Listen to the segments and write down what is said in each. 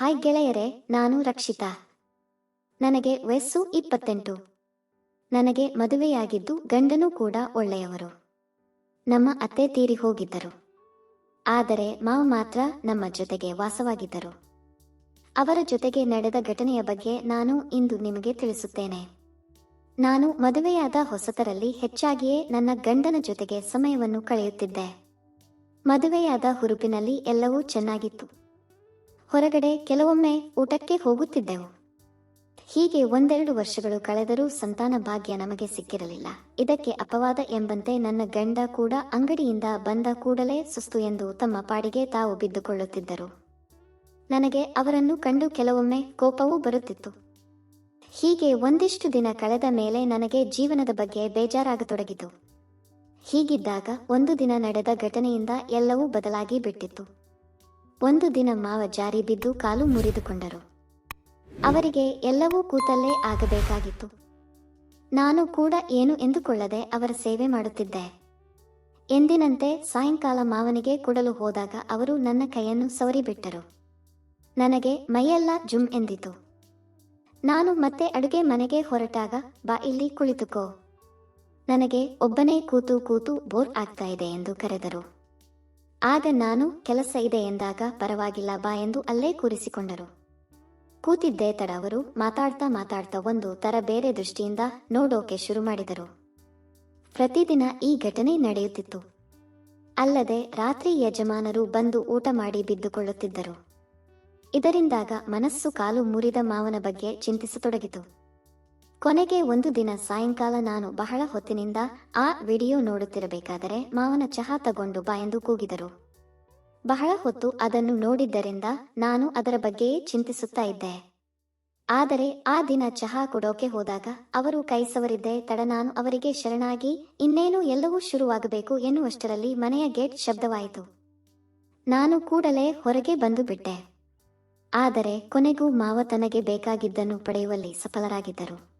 Hi ಗೆಳೆಯರೆ, ನಾನು ರಕ್ಷಿತಾ. ನನಗೆ ವಯಸ್ಸು ಇಪ್ಪತ್ತೆಂಟು. ನನಗೆ ಮದುವೆಯಾಗಿದ್ದು ಗಂಡನೂ ಕೂಡ ಒಳ್ಳೆಯವರು. ನಮ್ಮ ಅತ್ತೆ ತೀರಿ ಹೋಗಿದ್ದರು. ಆದರೆ ಮಾವ ಮಾತ್ರ ನಮ್ಮ ಜೊತೆಗೆ ವಾಸವಾಗಿದ್ದರು. ಅವರ ಜೊತೆಗೆ ನಡೆದ ಘಟನೆಯ ಬಗ್ಗೆ ನಾನು ಇಂದು ನಿಮಗೆ ತಿಳಿಸುತ್ತೇನೆ. ನಾನು ಮದುವೆಯಾದ ಹೊಸತರಲ್ಲಿ ಹೆಚ್ಚಾಗಿಯೇ ನನ್ನ ಗಂಡನ ಜೊತೆಗೆ ಸಮಯವನ್ನು ಕಳೆಯುತ್ತಿದ್ದೆ. ಮದುವೆಯಾದ ಹುರುಪಿನಲ್ಲಿ ಎಲ್ಲವೂ ಚೆನ್ನಾಗಿತ್ತು. ಹೊರಗಡೆ ಕೆಲವೊಮ್ಮೆ ಊಟಕ್ಕೆ ಹೋಗುತ್ತಿದ್ದೆವು. ಹೀಗೆ ಒಂದೆರಡು ವರ್ಷಗಳು ಕಳೆದರೂ ಸಂತಾನ ಭಾಗ್ಯ ನಮಗೆ ಸಿಕ್ಕಿರಲಿಲ್ಲ. ಇದಕ್ಕೆ ಅಪವಾದ ಎಂಬಂತೆ ನನ್ನ ಗಂಡ ಕೂಡ ಅಂಗಡಿಯಿಂದ ಬಂದ ಕೂಡಲೇ ಸುಸ್ತು ಎಂದು ತಮ್ಮ ಪಾಡಿಗೆ ತಾವು ಬಿದ್ದುಕೊಳ್ಳುತ್ತಿದ್ದರು. ನನಗೆ ಅವರನ್ನು ಕಂಡು ಕೆಲವೊಮ್ಮೆ ಕೋಪವೂ ಬರುತ್ತಿತ್ತು. ಹೀಗೆ ಒಂದಿಷ್ಟು ದಿನ ಕಳೆದ ಮೇಲೆ ನನಗೆ ಜೀವನದ ಬಗ್ಗೆ ಬೇಜಾರಾಗತೊಡಗಿತು. ಹೀಗಿದ್ದಾಗ ಒಂದು ದಿನ ನಡೆದ ಘಟನೆಯಿಂದ ಎಲ್ಲವೂ ಬದಲಾಗಿ ಬಿಟ್ಟಿತ್ತು. ಒಂದು ದಿನ ಮಾವ ಜಾರಿ ಬಿದ್ದು ಕಾಲು ಮುರಿದುಕೊಂಡರು. ಅವರಿಗೆ ಎಲ್ಲವೂ ಕೂತಲ್ಲೇ ಆಗಬೇಕಾಗಿತ್ತು. ನಾನು ಕೂಡ ಏನು ಎಂದುಕೊಳ್ಳದೆ ಅವರ ಸೇವೆ ಮಾಡುತ್ತಿದ್ದೆ. ಎಂದಿನಂತೆ ಸಾಯಂಕಾಲ ಮಾವನಿಗೆ ಕೊಡಲು ಹೋದಾಗ ಅವರು ನನ್ನ ಕೈಯನ್ನು ಸವರಿಬಿಟ್ಟರು. ನನಗೆ, ಮೈಯೆಲ್ಲ ಜುಮ್ ಎಂದಿತು. ನಾನು ಮತ್ತೆ ಅಡುಗೆ ಮನೆಗೆ ಹೊರಟಾಗ ಬಾ ಇಲ್ಲಿ ಕುಳಿತುಕೋ. ನನಗೆ ಒಬ್ಬನೇ ಕೂತು ಕೂತು ಬೋರ್ ಆಗ್ತಾ ಇದೆ ಎಂದು ಕರೆದರು. ಆಗ ನಾನು ಕೆಲಸ ಇದೆ ಎಂದಾಗ ಪರವಾಗಿಲ್ಲ ಬಾ ಎಂದು ಅಲ್ಲೇ ಕೂರಿಸಿಕೊಂಡರು. ಕೂತಿದ್ದೇ ತಡ ಅವರು ಮಾತಾಡ್ತಾ ಮಾತಾಡ್ತಾ ಒಂದು ತರ ಬೇರೆ ದೃಷ್ಟಿಯಿಂದ ನೋಡೋಕೆ ಶುರು ಮಾಡಿದರು. ಪ್ರತಿದಿನ ಈ ಘಟನೆ ನಡೆಯುತ್ತಿತ್ತು. ಅಲ್ಲದೆ ರಾತ್ರಿ ಯಜಮಾನರು ಬಂದು ಊಟ ಮಾಡಿ ಬಿದ್ದುಕೊಳ್ಳುತ್ತಿದ್ದರು. ಇದರಿಂದಾಗ ಮನಸ್ಸು ಕಾಲು ಮುರಿದ ಮಾವನ ಬಗ್ಗೆ ಚಿಂತಿಸತೊಡಗಿತು. ಕೊನೆಗೆ ಒಂದು ದಿನ ಸಾಯಂಕಾಲ ನಾನು ಬಹಳ ಹೊತ್ತಿನಿಂದ ಆ ವಿಡಿಯೋ ನೋಡುತ್ತಿರಬೇಕಾದರೆ ಮಾವನ ಚಹಾ ತಗೊಂಡು ಬಾ ಎಂದು ಕೂಗಿದರು. ಬಹಳ ಹೊತ್ತು ಅದನ್ನು ನೋಡಿದ್ದರಿಂದ ನಾನು ಅದರ ಬಗ್ಗೆಯೇ ಚಿಂತಿಸುತ್ತಾ ಇದ್ದೆ. ಆದರೆ ಆ ದಿನ ಚಹಾ ಕೊಡೋಕೆ ಹೋದಾಗ ಅವರು ಕೈಸವರಿದ್ದೆ, ತಡ ನಾನು ಅವರಿಗೆ ಶರಣಾಗಿ ಇನ್ನೇನು ಎಲ್ಲವೂ ಶುರುವಾಗಬೇಕು ಎನ್ನುವಷ್ಟರಲ್ಲಿ ಮನೆಯ ಗೇಟ್ ಶಬ್ದವಾಯಿತು. ನಾನು ಕೂಡಲೇ ಹೊರಗೆ ಬಂದು ಬಿಟ್ಟೆ. ಆದರೆ ಕೊನೆಗೂ ಮಾವ ತನಗೆ ಬೇಕಾಗಿದ್ದನ್ನು ಪಡೆಯುವಲ್ಲಿ ಸಫಲರಾಗಿದ್ದರು.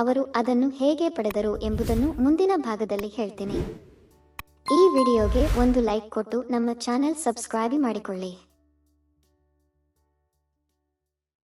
ಅವರು ಅದನ್ನು ಹೇಗೆ ಪಡೆದರು ಎಂಬುದನ್ನು ಮುಂದಿನ ಭಾಗದಲ್ಲಿ ಹೇಳ್ತೀನಿ. ಈ ವಿಡಿಯೋಗೆ ಒಂದು ಲೈಕ್ ಕೊಟ್ಟು ನಮ್ಮ ಚಾನೆಲ್ ಸಬ್ಸ್ಕ್ರೈಬ್ ಮಾಡಿಕೊಳ್ಳಿ.